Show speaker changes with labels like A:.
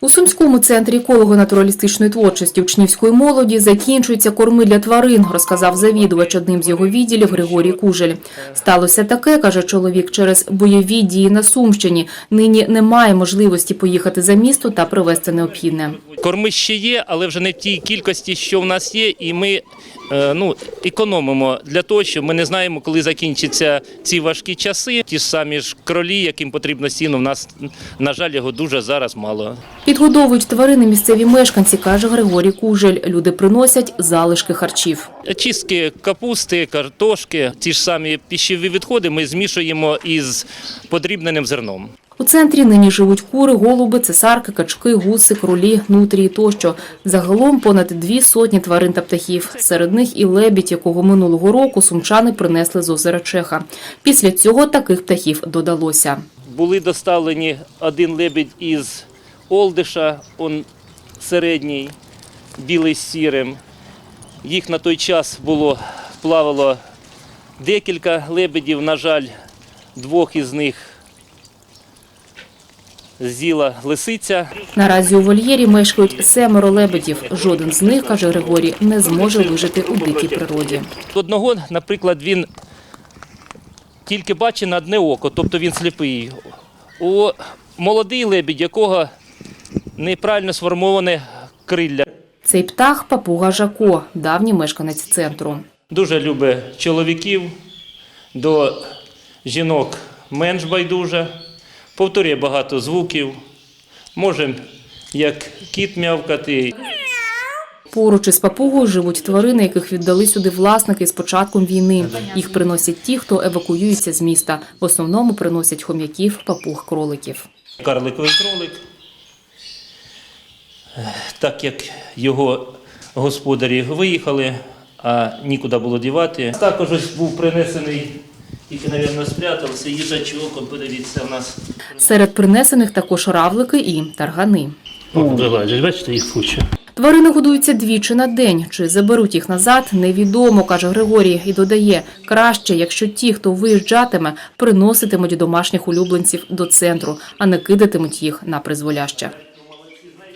A: У Сумському центрі еколого-натуралістичної творчості учнівської молоді закінчуються корми для тварин, розказав завідувач одним з його відділів Григорій Кужель. Сталося таке, каже чоловік, через бойові дії на Сумщині. Нині немає можливості поїхати за місто та привезти необхідне.
B: Корми ще є, але вже не в тій кількості, що в нас є, і ми ну, економимо для того, що ми не знаємо, коли закінчаться ці важкі часи. Ті ж самі ж кролі, яким потрібно сіно, в нас, на жаль, його дуже зараз мало.
A: Підгодовують тварини місцеві мешканці, каже Григорій Кужель. Люди приносять залишки харчів.
B: Чистки капусти, картошки, ті ж самі пищеві відходи ми змішуємо із подрібненим зерном.
A: У центрі нині живуть кури, голуби, цесарки, качки, гуси, кролі, нутрії тощо. Загалом понад дві сотні тварин та птахів. Серед них і лебідь, якого минулого року сумчани принесли з озера Чеха. Після цього таких птахів додалося.
B: Були доставлені один лебідь із Олдиша, он середній, білий з сірим. Їх на той час було плавало декілька лебедів. На жаль, двох із них з'їла лисиця.
A: Наразі у вольєрі мешкають семеро лебедів. Жоден з них, каже Григорій, не зможе вижити у дикій природі.
B: Одного, наприклад, він тільки бачить на одне око, тобто він сліпий. У молодий лебідь, якого неправильно сформоване крилля.
A: Цей птах папуга Жако, давній мешканець центру.
B: Дуже любить чоловіків, до жінок менш байдуже, повторює багато звуків, може як кіт м'явкати.
A: Поруч із папугою живуть тварини, яких віддали сюди власники з початком війни. Їх приносять ті, хто евакуюється з міста. В основному приносять хом'яків, папуг, кроликів.
B: Карликовий кролик, так як його господарі виїхали, а нікуди було дівати. Також ось був принесений, тільки, мабуть, спрятався, їжачок, подивіться, у нас.
A: Серед принесених також равлики і таргани.
C: О, вилазять, бачите, їх куча.
A: Тварини годуються двічі на день. Чи заберуть їх назад, невідомо, каже Григорій. І додає, краще, якщо ті, хто виїжджатиме, приноситимуть домашніх улюбленців до центру, а не кидатимуть їх на призволяще.